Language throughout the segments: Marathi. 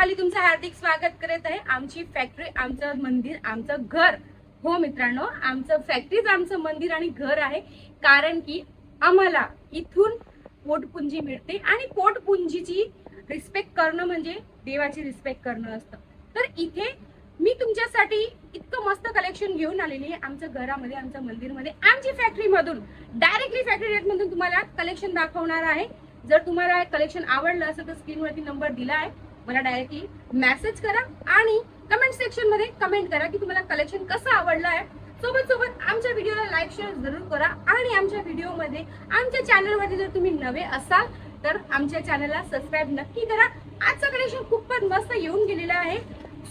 रुपाली तुमचं हार्दिक स्वागत करत आहे. आमची फॅक्टरी आमचं मंदिर आमचं घर. हो मित्रांनो आमचं फॅक्टरीच आमचं मंदिर आणि घर आहे. कारण की आम्हाला इथून पोटपुंजी मिळते आणि पोटपुंजीची रिस्पेक्ट करणं म्हणजे देवाची रिस्पेक्ट करणं असतं. तर इथे मी तुमच्यासाठी इतकं मस्त कलेक्शन घेऊन आलेली आहे. आमच्या घरामध्ये आमच्या मंदिरमध्ये आमची फॅक्टरीमधून डायरेक्टली फॅक्टरी रेटमधून तुम्हाला कलेक्शन दाखवणार आहे. जर तुम्हाला कलेक्शन आवडलं असेल तर स्क्रीनवरती नंबर दिला आहे. मला डायरेक्टली मेसेज करा आणि कमेंट सेक्शनमध्ये कमेंट करा की तुम्हाला कलेक्शन कसं आवडलं आहे. सोबत सोबत आमच्या व्हिडिओला लाईक शेअर जरूर करा आणि आमच्या व्हिडिओमध्ये आमच्या चॅनलमध्ये जर तुम्ही नवे असाल तर आमच्या चॅनलला सबस्क्राईब नक्की करा. आजचं कलेक्शन खूपच मस्त येऊन गेलेलं आहे.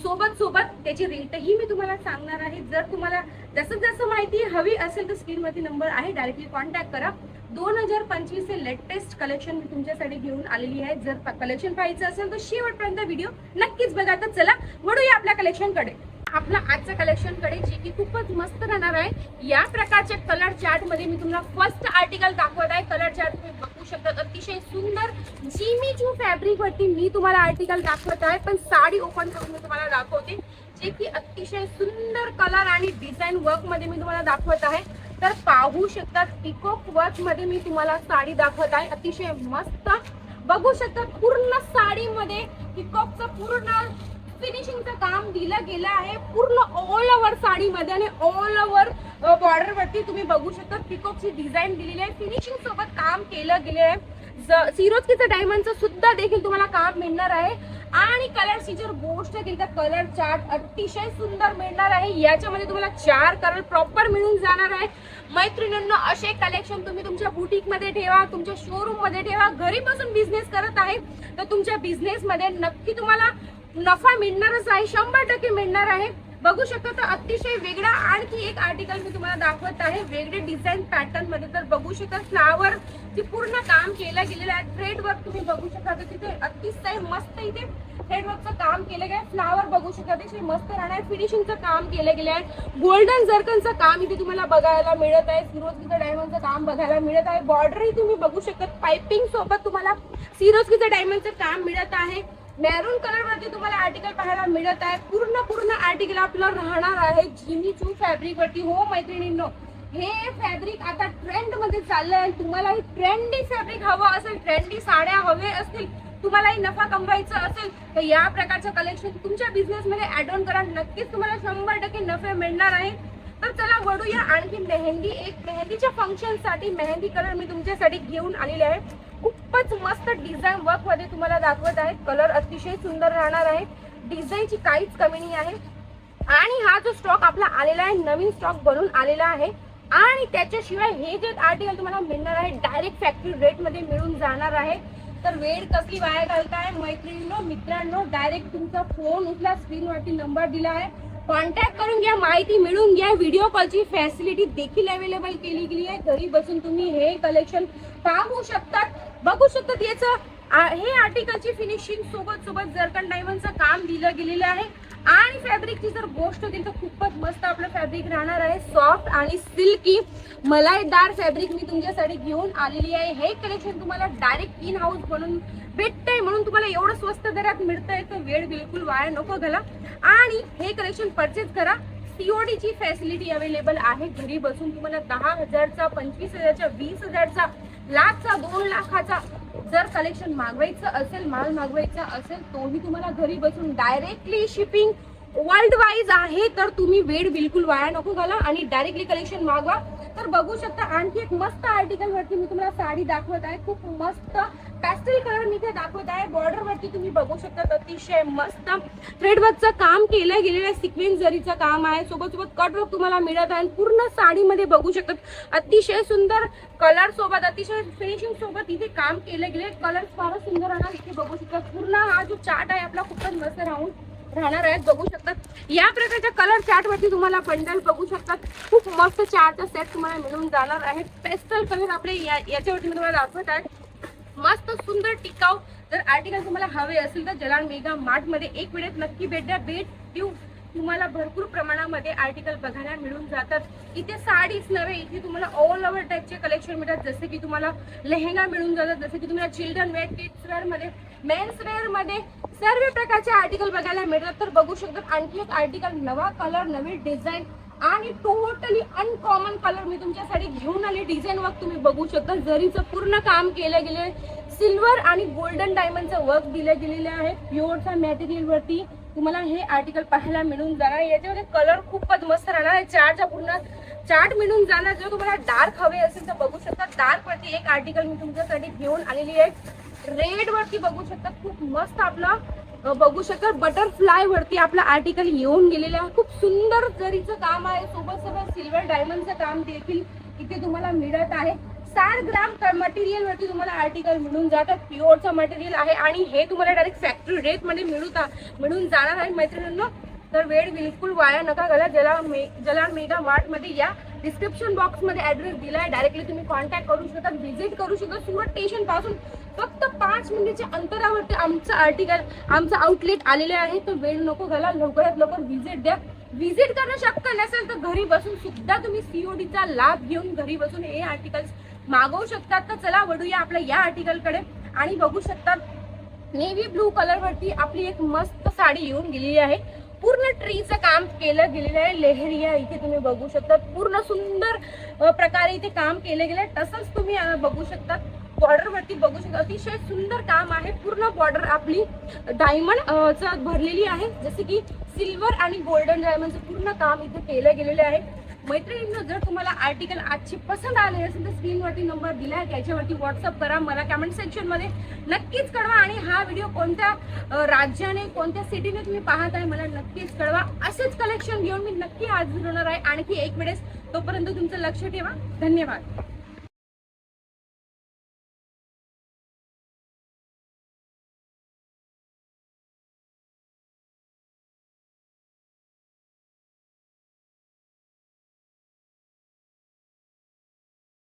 सोबत सोबत त्याची रेटही मी तुम्हाला सांगणार आहे. जर तुम्हाला जसं जसं माहिती हवी असेल तर स्क्रीनवरती नंबर आहे. डायरेक्टली कॉन्टॅक्ट करा. दोन हजार पंचवीस हे लेटेस्ट कलेक्शन मी तुमच्यासाठी घेऊन आलेली आहे. जर कलेक्शन पाहायचं असेल तर शेवटपर्यंत व्हिडिओ नक्कीच बघा. तर चला वळूया आपल्या कलेक्शनकडे आपलं आजच्या कलेक्शनकडे जे की खूपच मस्त राहणार आहे. या प्रकारच्या कलर चार्टमध्ये मी तुम्हाला फर्स्ट आर्टिकल दाखवत आहे. कलर चार्ट तुम्ही बघू शकता. अतिशय सुंदर जिमीचू फॅब्रिक वरती मी तुम्हाला आर्टिकल दाखवत आहे. पण साडी ओपन करून मी तुम्हाला दाखवते. जे की अतिशय सुंदर कलर आणि डिझाईन वर्कमध्ये मी तुम्हाला दाखवत आहे. तर पाहू शकता पिकॉक वर्कमध्ये मी तुम्हाला साडी दाखवत आहे. अतिशय मस्त. बघू शकता पूर्ण साडीमध्ये पिकॉकचं पूर्ण फिनिशिंगचं काम दिलं गेलं आहे. पूर्ण ऑल ओव्हर साडीमध्ये आणि ऑल ओव्हर बॉर्डर वरती तुम्ही बघू शकता पिकॉकची डिझाईन दिलेली आहे. फिनिशिंग सोबत काम केलं गेले आहे सिरोजकीचं डायमंडचं सुद्धा देखील तुम्हाला काम मिळणार आहे. आणि कलरची जर गोष्ट केली तर कलर चार्ट अतिशय सुंदर मिळणार आहे. याच्यामध्ये तुम्हाला चार कलर प्रॉपर मिळून जाणार आहे मैत्रिणींना असे कलेक्शन तुम्ही तुमच्या बुटीकमध्ये ठेवा तुमच्या शोरूममध्ये ठेवा. घरी बसून बिझनेस करत आहे तर तुमच्या बिझनेसमध्ये नक्की तुम्हाला नफा मिळणारच आहे शंभर टक्के मिळणार आहे. बघू शकता तर अतिशय वेगळा आणखी एक आर्टिकल मी तुम्हाला दाखवत आहे. वेगळे डिझाईन पॅटर्नमध्ये तर बघू शकता फ्लावर ची पूर्ण काम केलं गेलेलं आहे. थ्रेड वर्क तुम्ही बघू शकता तर तिथे अतिशय मस्त इथे थ्रेड वर्कचं काम केलं गेलं फ्लावर बघू शकता अतिशय मस्त राहणार. फिनिशिंगचं काम केलं गेलं आहे गोल्डन जर्कनचं काम इथे तुम्हाला बघायला मिळत आहे. सिरोजकीचं डायमंडचं काम बघायला मिळत आहे. बॉर्डरही तुम्ही बघू शकता. पायपिंग सोबत तुम्हाला सिरोजकीचं डायमंडचं काम मिळत आहे. मॅरून कलर वरती तुम्हाला आर्टिकल पाहायला मिळत आहे. पूर्ण पूर्ण आर्टिकल आपलं राहणार आहे जिमी चू फॅब्रिक वरती. हो मैत्रिणींनो हे फॅब्रिक आता ट्रेंडमध्ये चाललंय आणि तुम्हाला ट्रेंडी फॅब्रिक हवं असेल ट्रेंडी साड्या हवे असतील तुम्हालाही नफा कमवायचा असेल तर या प्रकारचं कलेक्शन तुमच्या बिझनेसमध्ये ऍड ऑन करा. नक्कीच तुम्हाला शंभर टक्के नफे मिळणार आहे. तर चला वळूया आणखी मेहंदी. एक मेहंदीच्या फंक्शनसाठी मेहंदी कलर मी तुमच्यासाठी घेऊन आलेले आहे. खूपच मस्त डिझाईन वर्कमध्ये तुम्हाला दाखवत आहे कलर अतिशय सुंदर राहणार आहे. डिझाईनची काहीच कमी नाही आहे. आणि हा जो स्टॉक आपला आलेला आहे नवीन स्टॉक बनून आलेला आहे. आणि त्याच्याशिवाय हे जे आर्टिकल तुम्हाला मिळणार आहे डायरेक्ट फॅक्टरी रेटमध्ये मिळून जाणार आहे. तर वेळ कसली वाया घालताय? मैत्रिणींनो मित्रांनो डायरेक्ट तुमचा फोन उचला स्क्रीनवरती नंबर दिला आहे. कॉन्टॅक्ट करून घ्या माहिती मिळून घ्या. व्हिडिओ कॉलची फॅसिलिटी देखील अवेलेबल केली गेली आहे. घरी बसून तुम्ही हे कलेक्शन पाहू शकतात बघू शकतात याचं आ- हे आर्टिकलची फिनिशिंग सोबत सोबत जरकन डायमंडचं काम दिलं गेलेलं आहे. आणि फॅब्रिकची जर गोष्ट होती तर खूपच मस्त आपलं फॅब्रिक राहणार आहे. सॉफ्ट आणि सिल्की मलाईदार फॅब्रिक मी तुमच्यासाठी घेऊन आलेली आहे. हे कलेक्शन तुम्हाला डायरेक्ट इन हाऊस बनून भेटतंय म्हणून तुम्हाला एवढं स्वस्त दरात मिळतंय तर वेळ बिलकुल वाया नको घाला. आणि हे कलेक्शन परचेस करा. सीओडी ची फॅसिलिटी अवेलेबल आहे घरी बसून. तुम्हाला दहा हजारचा पंचवीस हजारचा वीस हजारचा लाखचा दोन लाखाचा जर कलेक्शन मागवायचं असेल माल मागवायचा असेल तोही तुम्हाला घरी बसून डायरेक्टली शिपिंग वर्ल्ड वाईज आहे तर तुम्ही वेळ बिलकुल वाया नको घाला आणि डायरेक्टली कलेक्शन मागवा. तर बघू शकता आणखी एक मस्त आर्टिकल वरती मी तुम्हाला साडी दाखवत आहे. खूप मस्त पॅस्टल कलर मी इथे दाखवत आहे. बॉर्डर वरती तुम्ही बघू शकता अतिशय मस्त थ्रेडवर्कचं काम केलं गेलेलं आहे सिक्वेन्स जरीचं काम आहे. सोबत सोबत कट वर्क तुम्हाला मिळत आहे. आणि पूर्ण साडीमध्ये बघू शकतात. अतिशय सुंदर कलर सोबत अतिशय फिनिशिंग सोबत इथे काम केलं गेले कलर फारच सुंदर राहणार इथे बघू शकता पूर्ण हा जो चार्ट आहे आपला खूपच मस्त राहून राहणार आहेत बघू शकतात. या प्रकारच्या कलर चार्ट वरती तुम्हाला बंडल बघू शकतात. खूप मस्त चारचा सेट तुम्हाला मिळून जाणार आहे पेस्टल कलर आपले या- याच्यावरती मी तुम्हाला दाखवत आहे. मस्त सुंदर टिकाऊ. जर आर्टिकल तुम्हाला हवे असेल तर जलाल मेगा मार्टमध्ये एक वेळेत नक्की भेट द्या. भेट देऊ तुम्हाला भरपूर प्रमाणामध्ये आर्टिकल बघायला मिळून जातात. इथे साडीच नव्हे इथे तुम्हाला ऑल ओव्हर टाईपचे कलेक्शन मिळतात. जसे की तुम्हाला लेहेंगा मिळून जातात जसे की तुम्हाला चिल्ड्रन वेअर किड्स वेअरमध्ये मेन्स वेअरमध्ये सर्व प्रकारचे आर्टिकल बघायला मिळतात. तर बघू शकतात आणखी एक आर्टिकल नवा कलर नवीन डिझाईन आणि टोटली अनकॉमन कलर मी तुमच्यासाठी घेऊन आले. डिझाईन वर्क तुम्ही बघू शकता. जरीचं पूर्ण काम केलं गेले सिल्वर आणि गोल्डन डायमंडचं वर्क दिलं गेलेलं आहे. प्युअरच्या मटेरियल वरती तुम्हाला हे आर्टिकल पाहायला मिळून जाणार. याच्यामध्ये कलर खूपच मस्त राहणार आहे. चारचा पूर्ण चार्ट मिळून जाणार. जर तुम्हाला डार्क हवे असेल तर बघू शकता. डार्क वरती एक आर्टिकल मी तुमच्यासाठी घेऊन आलेली आहे. रेड वरती बघू शकता. खूप मस्त आपलं बघू शकता. बटरफ्लाय वरती आपला आर्टिकल येऊन गेलेलं आहे. खूप सुंदर जरीचं काम आहे. सोबत सोबत सिल्वर डायमंडचं काम देखील इथे तुम्हाला मिळत आहे. साठ ग्राम मटेरियल वरती तुम्हाला आर्टिकल मिळून जातात. प्युअरचं मटेरियल आहे आणि हे तुम्हाला डायरेक्ट फॅक्टरी रेटमध्ये मिळून मिळून जाणार आहे मैत्रिणींनो. तर वेळ बिलकुल वाया नका घाला जला मे ज्याला मेगा मार्टमध्ये या डिस्क्रिप्शन बॉक्समध्ये ऍड्रेस दिलाय डायरेक्टली तुम्ही कॉन्टॅक्ट करू शकता व्हिजिट करू शकता. सुरत स्टेशनपासून फक्त पाच मिनिटाच्या अंतरावरती आमचं आर्टिकल आमचं आउटलेट आलेले आहे. तर वेळ नको घाला लवकरात लवकर व्हिजिट द्या. व्हिजिट करणं शक्य नसेल तर घरी बसून सुद्धा तुम्ही सीओडीचा लाभ घेऊन घरी बसून हे आर्टिकल्स मागवू शकतात तर चला वडूया आपल्या या आर्टिकलकडे आणि बघू शकतात नेव्ही ब्लू कलर वरती आपली एक मस्त साडी येऊन गेलेली आहे. पूर्ण ट्रीचं काम केलं गेलेलं आहे. लेहरिया इथे तुम्ही बघू शकतात. पूर्ण सुंदर प्रकारे इथे काम केलं गेलं आहे तसंच तुम्ही बघू शकता बॉर्डर वरती बघू शकता अतिशय सुंदर काम आहे. पूर्ण बॉर्डर आपली डायमंड च भरलेली आहे. जसे की सिल्वर आणि गोल्डन डायमंडचं पूर्ण काम इथे केलं गेलेलं आहे. मैत्रिणींनो जर तुम्हाला आर्टिकल आजची पसंत आले असेल तर स्क्रीनवरती नंबर दिला आहे त्याच्यावरती व्हॉट्सअप करा मला कमेंट सेक्शनमध्ये नक्कीच कळवा. आणि हा व्हिडिओ कोणत्या राज्याने कोणत्या सिटीने तुम्ही पाहत आहे मला नक्कीच कळवा. असेच कलेक्शन घेऊन मी नक्की आज होणार आहे. आणखी एक वेळेस तोपर्यंत तुमचं लक्ष ठेवा. धन्यवाद.